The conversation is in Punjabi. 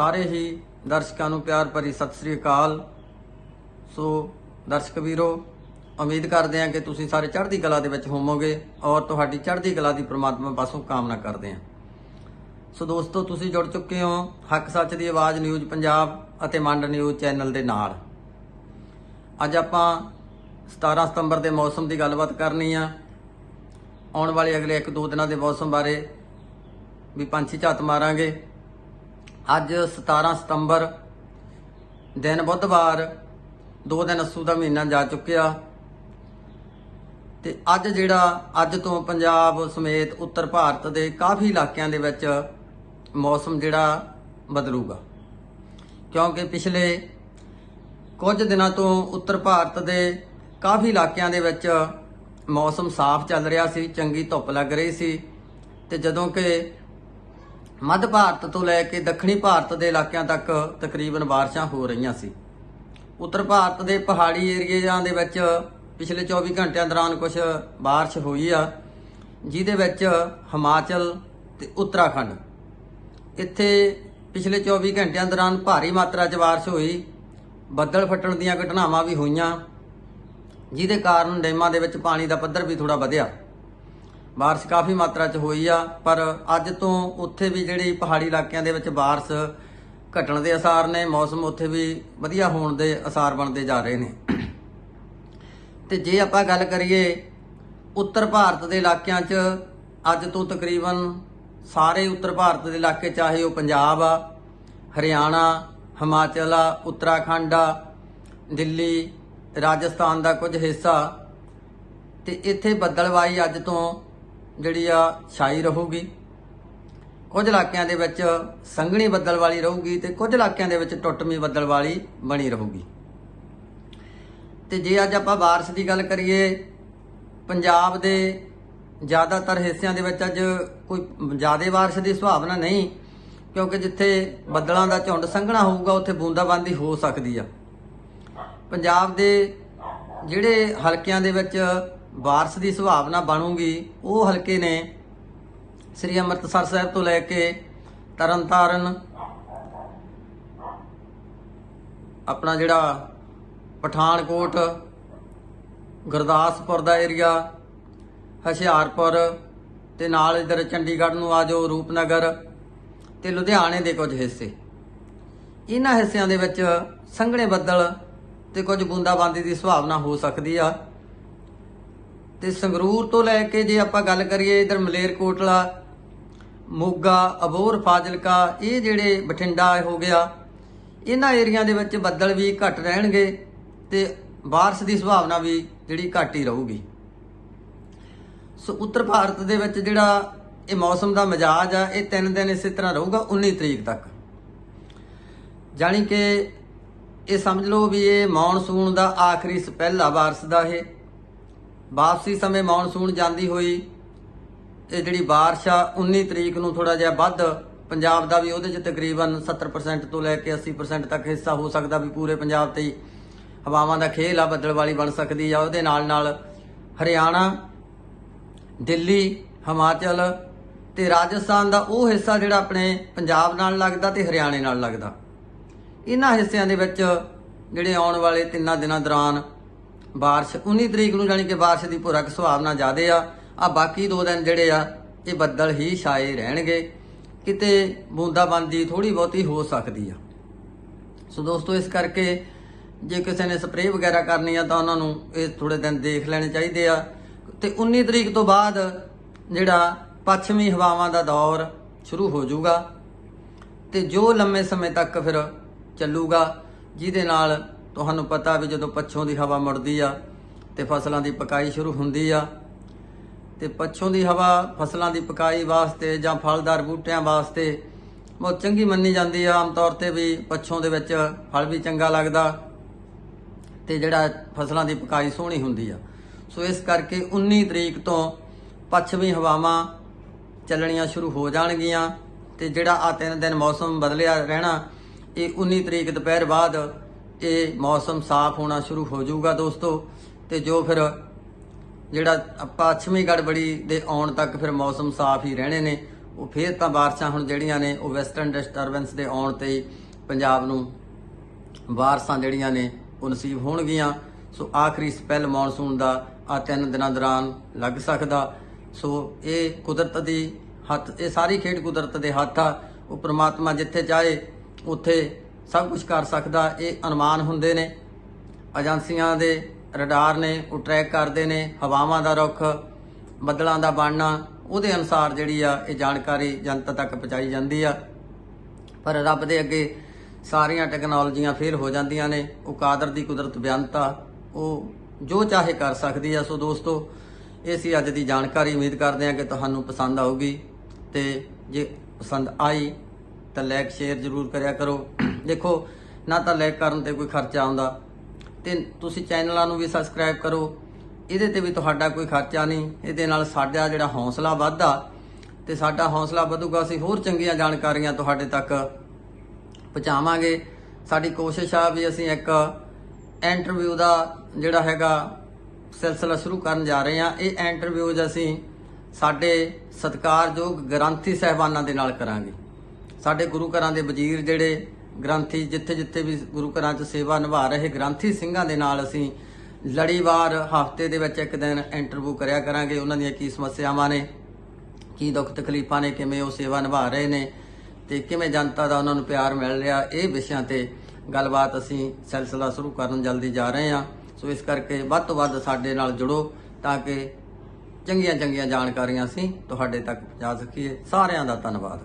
ਸਾਰੇ ਹੀ ਦਰਸ਼ਕਾਂ ਨੂੰ ਪਿਆਰ ਭਰੀ ਸਤਿ ਸ੍ਰੀ ਅਕਾਲ। ਸੋ ਦਰਸ਼ਕ ਵੀਰੋ, ਉਮੀਦ ਕਰਦੇ ਹਾਂ ਕਿ ਤੁਸੀਂ ਸਾਰੇ ਚੜ੍ਹਦੀ ਕਲਾ ਦੇ ਵਿੱਚ ਹੋਵੋਗੇ ਔਰ ਤੁਹਾਡੀ ਚੜ੍ਹਦੀ ਕਲਾ ਦੀ ਪ੍ਰਮਾਤਮਾ ਪਾਸੋਂ ਕਾਮਨਾ ਕਰਦੇ ਹਾਂ। ਸੋ ਦੋਸਤੋ, ਤੁਸੀਂ ਜੁੜ ਚੁੱਕੇ ਹੋ ਹੱਕ ਸੱਚ ਦੀ ਆਵਾਜ਼ ਨਿਊਜ਼ ਪੰਜਾਬ ਅਤੇ ਮੰਡ ਨਿਊਜ਼ ਚੈਨਲ ਦੇ ਨਾਲ। ਅੱਜ ਆਪਾਂ 17 ਸਤੰਬਰ ਦੇ ਮੌਸਮ ਦੀ ਗੱਲਬਾਤ ਕਰਨੀ ਆ। ਆਉਣ ਵਾਲੇ ਅਗਲੇ 1-2 ਦਿਨਾਂ ਦੇ ਮੌਸਮ ਬਾਰੇ ਵੀ ਪੰਛੀ ਝਾਤ ਮਾਰਾਂਗੇ। ਅੱਜ 17 ਸਤੰਬਰ ਦਿਨ ਬੁੱਧਵਾਰ, ਦੋ ਦਿਨ ਅਸੂ ਦਾ ਮਹੀਨਾ ਜਾ ਚੁੱਕਿਆ ਤੇ ਅੱਜ ਜਿਹੜਾ ਅੱਜ ਤੋਂ ਪੰਜਾਬ ਸਮੇਤ ਉੱਤਰ ਭਾਰਤ ਦੇ ਕਾਫੀ ਇਲਾਕਿਆਂ ਦੇ ਵਿੱਚ ਮੌਸਮ ਜਿਹੜਾ ਬਦਲੂਗਾ। ਕਿਉਂਕਿ ਪਿਛਲੇ ਕੁਝ ਦਿਨਾਂ ਤੋਂ ਉੱਤਰ ਭਾਰਤ ਦੇ ਕਾਫੀ ਇਲਾਕਿਆਂ ਦੇ ਵਿੱਚ ਮੌਸਮ ਸਾਫ਼ ਚੱਲ ਰਿਹਾ ਸੀ, ਚੰਗੀ ਧੁੱਪ ਲੱਗ ਰਹੀ ਸੀ ਤੇ ਜਦੋਂ ਕਿ ਮੱਧ ਭਾਰਤ ਤੋਂ ਲੈ ਕੇ ਦੱਖਣੀ ਭਾਰਤ ਦੇ ਇਲਾਕਿਆਂ ਤੱਕ ਤਕਰੀਬਨ ਬਾਰਿਸ਼ਾਂ ਹੋ ਰਹੀਆਂ ਸੀ। ਉੱਤਰ ਭਾਰਤ ਦੇ ਪਹਾੜੀ ਏਰੀਆ ਦੇ ਵਿੱਚ ਪਿਛਲੇ 24 ਘੰਟਿਆਂ ਦੌਰਾਨ ਕੁਝ ਬਾਰਿਸ਼ ਹੋਈ ਆ, ਜਿਹਦੇ ਵਿੱਚ ਹਿਮਾਚਲ ਤੇ ਉੱਤਰਾਖੰਡ। ਇੱਥੇ ਪਿਛਲੇ 24 ਘੰਟਿਆਂ ਦੌਰਾਨ ਭਾਰੀ ਮਾਤਰਾ 'ਚ ਬਾਰਿਸ਼ ਹੋਈ, ਬੱਦਲ ਫਟਣ ਦੀਆਂ ਘਟਨਾਵਾਂ ਵੀ ਹੋਈਆਂ, ਜਿਹਦੇ ਕਾਰਨ ਡੈਮਾਂ ਦੇ ਵਿੱਚ ਪਾਣੀ ਦਾ ਪੱਧਰ ਵੀ ਥੋੜਾ ਵਧਿਆ। ਬਾਰਿਸ਼ ਕਾਫੀ ਮਾਤਰਾ 'ਚ ਹੋਈ ਆ, ਪਰ ਅੱਜ ਤੋਂ ਉੱਥੇ ਵੀ ਜਿਹੜੀ ਪਹਾੜੀ ਇਲਾਕਿਆਂ ਦੇ ਵਿੱਚ ਬਾਰਿਸ਼ ਘਟਣ ਦੇ ਅਸਾਰ ਨੇ, ਮੌਸਮ ਉੱਥੇ ਵੀ ਵਧੀਆ ਹੋਣ ਦੇ ਅਸਾਰ ਬਣਦੇ ਜਾ ਰਹੇ ਨੇ। ਤੇ ਜੇ ਆਪਾਂ ਗੱਲ ਕਰੀਏ ਉੱਤਰ ਭਾਰਤ ਦੇ ਇਲਾਕਿਆਂ 'ਚ, ਅੱਜ ਤੋਂ ਤਕਰੀਬਨ ਸਾਰੇ ਉੱਤਰ ਭਾਰਤ ਦੇ ਇਲਾਕੇ, ਚਾਹੇ ਉਹ ਪੰਜਾਬ ਆ, ਹਰਿਆਣਾ, ਹਿਮਾਚਲ ਆ, ਉੱਤਰਾਖੰਡ ਆ, ਦਿੱਲੀ, ਰਾਜਸਥਾਨ ਦਾ ਕੁਝ ਹਿੱਸਾ, ਤੇ ਇੱਥੇ ਬੱਦਲਵਾਈ ਅੱਜ ਤੋਂ ਜਿਹੜੀ ਆ ਛਾਈ ਰਹੂਗੀ, ਕੁਝ ਇਲਾਕਿਆਂ ਦੇ ਵਿੱਚ ਸੰਘਣੀ ਬੱਦਲ ਵਾਲੀ ਰਹੂਗੀ ਤੇ ਕੁਝ ਇਲਾਕਿਆਂ ਦੇ ਵਿੱਚ ਟੁੱਟਮੀ ਬੱਦਲ ਵਾਲੀ ਬਣੀ ਰਹੂਗੀ। ਤੇ ਜੇ ਅੱਜ ਆਪਾਂ ਬਾਰਿਸ਼ ਦੀ ਗੱਲ ਕਰੀਏ, ਪੰਜਾਬ ਦੇ ਜ਼ਿਆਦਾਤਰ ਹਿੱਸਿਆਂ ਦੇ ਵਿੱਚ ਅੱਜ ਕੋਈ ਜ਼ਿਆਦਾ ਬਾਰਿਸ਼ ਦੀ ਸੰਭਾਵਨਾ ਨਹੀਂ, ਕਿਉਂਕਿ ਜਿੱਥੇ ਬੱਦਲਾਂ ਦਾ ਝੁੰਡ ਸੰਘਣਾ ਹੋਊਗਾ, ਉੱਥੇ ਬੂੰਦਾਬਾਂਦੀ ਹੋ ਸਕਦੀ ਆ। ਪੰਜਾਬ ਦੇ ਜਿਹੜੇ ਹਲਕਿਆਂ ਦੇ ਵਿੱਚ ਵਾਰਸ਼ ਦੀ ਸੰਭਾਵਨਾ ਬਣੂਗੀ। ਉਹ ਹਲਕੇ ਨੇ ਸ੍ਰੀ ਅੰਮ੍ਰਿਤਸਰ ਸਾਹਿਬ ਤੋਂ ਲੈ ਕੇ ਤਰਨਤਾਰਨ ਆਪਣਾ ਜਿਹੜਾ ਪਠਾਨਕੋਟ, ਗੁਰਦਾਸਪੁਰ ਦਾ ਏਰੀਆ ਹੁਸ਼ਿਆਰਪੁਰ ਤੇ ਨਾਲ ਇਧਰ ਚੰਡੀਗੜ੍ਹ ਨੂੰ ਆ ਜਾਓ, ਰੂਪਨਗਰ ਤੇ ਲੁਧਿਆਣੇ ਦੇ ਕੁਝ ਹਿੱਸੇ। ਇਹਨਾਂ ਹਿੱਸਿਆਂ ਦੇ ਵਿੱਚ ਸੰਘਣੇ ਬੱਦਲ ਤੇ ਕੁਝ ਬੂੰਦਾਬਾਂਦੀ ਦੀ ਸੰਭਾਵਨਾ ਹੋ ਸਕਦੀ ਆ। ਤੇ ਸੰਗਰੂਰ ਤੋਂ ਲੈ ਕੇ ਜੇ ਆਪਾਂ ਗੱਲ ਕਰੀਏ ਇਧਰ ਮਲੇਰਕੋਟਲਾ ਮੋਗਾ ਅਬੋਰ ਫਾਜ਼ਿਲਕਾ, ਇਹ ਜਿਹੜੇ ਬਠਿੰਡਾ ਹੋ ਗਿਆ, ਇਹਨਾਂ ਏਰੀਆ ਦੇ ਵਿੱਚ ਬੱਦਲ ਵੀ ਘੱਟ ਰਹਿਣਗੇ ਤੇ ਬਾਰਿਸ਼ ਦੀ ਸੰਭਾਵਨਾ ਵੀ ਜਿਹੜੀ ਘੱਟ ਹੀ ਰਹੂਗੀ। ਸੋ ਉੱਤਰ ਭਾਰਤ ਦੇ ਵਿੱਚ ਜਿਹੜਾ ਇਹ ਮੌਸਮ ਦਾ ਮਿਜਾਜ ਆ, ਇਹ ਤਿੰਨ ਦਿਨ ਇਸੇ ਤਰ੍ਹਾਂ ਰਹੂਗਾ 19 ਤਰੀਕ ਤੱਕ। ਜਾਣੀ ਕਿ ਇਹ ਸਮਝ ਲਓ ਵੀ ਇਹ ਮੌਨਸੂਨ ਦਾ ਆਖਰੀ ਸਪੈਲਾ ਬਾਰਿਸ਼ ਦਾ ਇਹ। ਵਾਪਸੀ ਸਮੇਂ ਮੌਨਸੂਨ ਜਾਂਦੀ ਹੋਈ, ਇਹ ਜਿਹੜੀ ਬਾਰਿਸ਼ ਆ 19 ਤਰੀਕ ਨੂੰ ਥੋੜਾ ਜਿਹਾ ਵੱਧ, ਪੰਜਾਬ ਦਾ ਵੀ ਉਹਦੇ 'ਚ ਤਕਰੀਬਨ 70% ਤੋਂ ਲੈ ਕੇ 80% ਤੱਕ ਹਿੱਸਾ ਹੋ ਸਕਦਾ ਵੀ ਪੂਰੇ ਪੰਜਾਬ ਤੇ ਹਵਾਵਾਂ ਦਾ ਖੇਲ ਆ, ਬੱਦਲ ਵਾਲੀ ਬਣ ਸਕਦੀ ਆ, ਉਹਦੇ ਨਾਲ ਨਾਲ ਹਰਿਆਣਾ, ਦਿੱਲੀ, ਹਿਮਾਚਲ ਤੇ ਰਾਜਸਥਾਨ ਦਾ ਉਹ ਹਿੱਸਾ ਜਿਹੜਾ ਆਪਣੇ ਪੰਜਾਬ ਨਾਲ ਲੱਗਦਾ ਤੇ ਹਰਿਆਣੇ ਨਾਲ ਲੱਗਦਾ। ਇਹਨਾਂ ਹਿੱਸਿਆਂ ਦੇ ਵਿੱਚ ਜਿਹੜੇ ਆਉਣ ਵਾਲੇ ਤਿੰਨਾਂ ਦਿਨਾਂ ਦੌਰਾਨ ਬਾਰਿਸ਼ 19 ਤਰੀਕ ਨੂੰ ਜਾਨੀ ਕਿ ਬਾਰਿਸ਼ ਦੀ ਪੂਰਕ ਸੁਭਾਵਨਾ ਜ਼ਿਆਦੇ ਆ। ਆ ਬਾਕੀ ਦੋ ਦਿਨ ਜਿਹੜੇ ਆ, ਇਹ ਬੱਦਲ ਹੀ ਛਾਏ ਰਹਿਣਗੇ। ਕਿਤੇ ਬੂੰਦਾਬਾਂਦੀ ਥੋੜੀ ਬਹੁਤੀ ਹੋ ਸਕਦੀ ਆ। ਸੋ ਦੋਸਤੋ, ਇਸ ਕਰਕੇ ਜੇ ਕਿਸੇ ਨੇ ਸਪਰੇਅ ਵਗੈਰਾ ਕਰਨੀ ਆ ਤਾਂ ਉਹਨਾਂ ਨੂੰ ਇਹ ਥੋੜੇ ਦਿਨ ਦੇਖ ਲੈਣੇ ਚਾਹੀਦੇ ਆ। ਤੇ 19 ਤਰੀਕ ਤੋਂ ਬਾਅਦ ਜਿਹੜਾ ਪੱਛਮੀ ਹਵਾਵਾਂ ਦਾ ਦੌਰ ਸ਼ੁਰੂ ਹੋ ਜਾਊਗਾ ਤੇ ਜੋ ਲੰਮੇ ਸਮੇਂ ਤੱਕ ਫਿਰ ਚੱਲੂਗਾ, ਜਿਹਦੇ ਨਾਲ ਤੁਹਾਨੂੰ ਪਤਾ ਵੀ ਜਦੋਂ ਪੱਛੋਂ ਦੀ ਹਵਾ ਮੁੜਦੀ ਆ ਤੇ ਫਸਲਾਂ ਦੀ ਪਕਾਈ ਸ਼ੁਰੂ ਹੁੰਦੀ ਆ, ਤੇ ਪੱਛੋਂ ਦੀ ਹਵਾ ਫਸਲਾਂ ਦੀ ਪਕਾਈ ਵਾਸਤੇ ਜਾਂ ਫਲਦਾਰ ਬੂਟਿਆਂ ਵਾਸਤੇ ਬਹੁਤ ਚੰਗੀ ਮੰਨੀ ਜਾਂਦੀ ਆ। ਆਮ ਤੌਰ ਤੇ ਵੀ ਪੱਛੋਂ ਦੇ ਵਿੱਚ ਫਲ ਵੀ ਚੰਗਾ ਲੱਗਦਾ ਤੇ ਜਿਹੜਾ ਫਸਲਾਂ ਦੀ ਪਕਾਈ ਸੋਹਣੀ ਹੁੰਦੀ ਆ। ਸੋ ਇਸ ਕਰਕੇ 19 ਤਰੀਕ ਤੋਂ ਪੱਛਮੀ ਹਵਾਵਾਂ ਚੱਲਣੀਆਂ ਸ਼ੁਰੂ ਹੋ ਜਾਣਗੀਆਂ ਤੇ ਜਿਹੜਾ ਆ ਤਿੰਨ ਦਿਨ ਮੌਸਮ ਬਦਲਿਆ ਰਹਿਣਾ, ਇਹ 19 ਤਰੀਕ ਦੁਪਹਿਰ ਬਾਅਦ ਇਹ ਮੌਸਮ ਸਾਫ਼ ਹੋਣਾ ਸ਼ੁਰੂ ਹੋ ਜਾਊਗਾ ਦੋਸਤੋ, ਤੇ ਜੋ ਫਿਰ ਜਿਹੜਾ ਪੱਛਮੀ ਗੜਬੜੀ ਦੇ ਆਉਣ ਤੱਕ ਫਿਰ ਮੌਸਮ ਸਾਫ਼ ਹੀ ਰਹਿਣੇ ਨੇ, ਉਹ ਫੇਰ ਤਾਂ ਬਾਰਿਸ਼ਾਂ ਹੁਣ ਜਿਹੜੀਆਂ ਨੇ, ਉਹ ਵੈਸਟਰਨ ਡਿਸਟਰਬੈਂਸ ਦੇ ਆਉਣ ਤੇ ਹੀ ਪੰਜਾਬ ਨੂੰ ਬਾਰਿਸ਼ਾਂ ਜਿਹੜੀਆਂ ਨੇ, ਉਹ ਨਸੀਬ ਹੋਣਗੀਆਂ। ਸੋ ਆਖਰੀ ਸਪੈਲ ਮੌਨਸੂਨ ਦਾ ਆ ਤਿੰਨ ਦਿਨਾਂ ਦੌਰਾਨ ਲੱਗ ਸਕਦਾ। ਸੋ ਇਹ ਕੁਦਰਤ ਦੀ ਹੱਥ, ਇਹ ਸਾਰੀ ਖੇਡ ਕੁਦਰਤ ਦੇ ਹੱਥ ਆ। ਉਹ ਪ੍ਰਮਾਤਮਾ ਜਿੱਥੇ ਚਾਹੇ, ਉੱਥੇ ਸਭ ਕੁਝ ਕਰ ਸਕਦਾ, ਇਹ ਅਨੁਮਾਨ ਹੁੰਦੇ ਨੇ। ਏਜੰਸੀਆਂ ਦੇ ਰਡਾਰ ਨੇ, ਉਹ ਟਰੈਕ ਕਰਦੇ ਨੇ, ਹਵਾਵਾਂ ਦਾ ਰੁਖ, ਬੱਦਲਾਂ ਦਾ ਬਣਨਾ, ਉਹਦੇ ਅਨੁਸਾਰ ਜਿਹੜੀ ਆ, ਇਹ ਜਾਣਕਾਰੀ ਜਨਤਾ ਤੱਕ ਪਹੁੰਚਾਈ ਜਾਂਦੀ ਆ। ਪਰ ਰੱਬ ਦੇ ਅੱਗੇ ਸਾਰੀਆਂ ਟੈਕਨੋਲੋਜੀਆਂ ਫੇਲ ਹੋ ਜਾਂਦੀਆਂ ਨੇ, ਉਹ ਕਾਦਰ ਦੀ ਕੁਦਰਤ ਬਿਆਨਤਾ ਉਹ ਜੋ ਚਾਹੇ ਕਰ ਸਕਦੀ ਆ। ਸੋ ਦੋਸਤੋ, ਇਹ ਸੀ ਅੱਜ ਦੀ ਜਾਣਕਾਰੀ। ਉਮੀਦ ਕਰਦੇ ਹਾਂ ਕਿ ਤੁਹਾਨੂੰ ਪਸੰਦ ਆਊਗੀ ਤੇ ਜੇ ਪਸੰਦ ਆਈ, ਤਾਂ ਲਾਈਕ ਸ਼ੇਅਰ ਜ਼ਰੂਰ ਕਰਿਆ ਕਰੋ। ਦੇਖੋ, ਨਾ ਤਾਂ ਲਾਈਕ ਕਰਨ ਤੇ ਕੋਈ ਖਰਚਾ ਆਉਂਦਾ। ਤੇ ਤੁਸੀਂ ਚੈਨਲਾਂ ਨੂੰ ਵੀ ਸਬਸਕ੍ਰਾਈਬ ਕਰੋ। ਇਹਦੇ ਤੇ ਵੀ ਤੁਹਾਡਾ ਕੋਈ ਖਰਚਾ ਨਹੀਂ। ਇਹਦੇ ਨਾਲ ਸਾਡਾ ਜਿਹੜਾ ਹੌਸਲਾ ਵੱਧਦਾ। ਤੇ ਸਾਡਾ ਹੌਸਲਾ ਵਧੂਗਾ, ਅਸੀਂ ਹੋਰ ਚੰਗੀਆਂ ਜਾਣਕਾਰੀਆਂ ਤੁਹਾਡੇ ਤੱਕ ਪਹੁੰਚਾਵਾਂਗੇ। ਸਾਡੀ ਕੋਸ਼ਿਸ਼ ਆ ਵੀ ਅਸੀਂ ਇੱਕ ਇੰਟਰਵਿਊ ਦਾ ਜਿਹੜਾ ਹੈਗਾ ਸਿਲਸਿਲਾ ਸ਼ੁਰੂ ਕਰਨ ਜਾ ਰਹੇ ਹਾਂ। ਇਹ ਇੰਟਰਵਿਊਜ਼ ਅਸੀਂ ਸਾਡੇ ਸਤਿਕਾਰਯੋਗ ਗ੍ਰੰਥੀ ਸਹਿਬਾਨਾਂ ਦੇ ਨਾਲ ਕਰਾਂਗੇ। ਸਾਡੇ ਗੁਰੂ ਘਰਾਂ ਦੇ ਵਜ਼ੀਰ ਜਿਹੜੇ ਗ੍ਰੰਥੀ ਜਿੱਥੇ ਜਿੱਥੇ ਵੀ ਗੁਰੂ ਘਰਾਂ 'ਚ ਸੇਵਾ ਨਿਭਾ ਰਹੇ ਗ੍ਰੰਥੀ ਸਿੰਘਾਂ ਦੇ ਨਾਲ ਅਸੀਂ ਲੜੀਵਾਰ ਹਫ਼ਤੇ ਦੇ ਵਿੱਚ ਇੱਕ ਦਿਨ ਇੰਟਰਵਿਊ ਕਰਿਆ ਕਰਾਂਗੇ। ਉਹਨਾਂ ਦੀਆਂ ਕੀ ਸਮੱਸਿਆਵਾਂ ਨੇ, ਕੀ ਦੁੱਖ ਤਕਲੀਫਾਂ ਨੇ, ਕਿਵੇਂ ਉਹ ਸੇਵਾ ਨਿਭਾ ਰਹੇ ਨੇ ਤੇ ਕਿਵੇਂ ਜਨਤਾ ਦਾ ਉਹਨਾਂ ਨੂੰ ਪਿਆਰ ਮਿਲ ਰਿਹਾ, ਇਹ ਵਿਸ਼ਿਆਂ ਤੇ ਗੱਲਬਾਤ ਅਸੀਂ ਸਿਲਸਿਲਾ ਸ਼ੁਰੂ ਕਰਨ ਜਲਦੀ ਜਾ ਰਹੇ ਹਾਂ। ਸੋ ਇਸ ਕਰਕੇ ਵੱਧ ਤੋਂ ਵੱਧ ਸਾਡੇ ਨਾਲ ਜੁੜੋ ਤਾਂ ਕਿ ਚੰਗੀਆਂ ਚੰਗੀਆਂ ਜਾਣਕਾਰੀਆਂ ਅਸੀਂ ਤੁਹਾਡੇ ਤੱਕ ਪਹੁੰਚਾ ਸਕੀਏ। ਸਾਰਿਆਂ ਦਾ ਧੰਨਵਾਦ।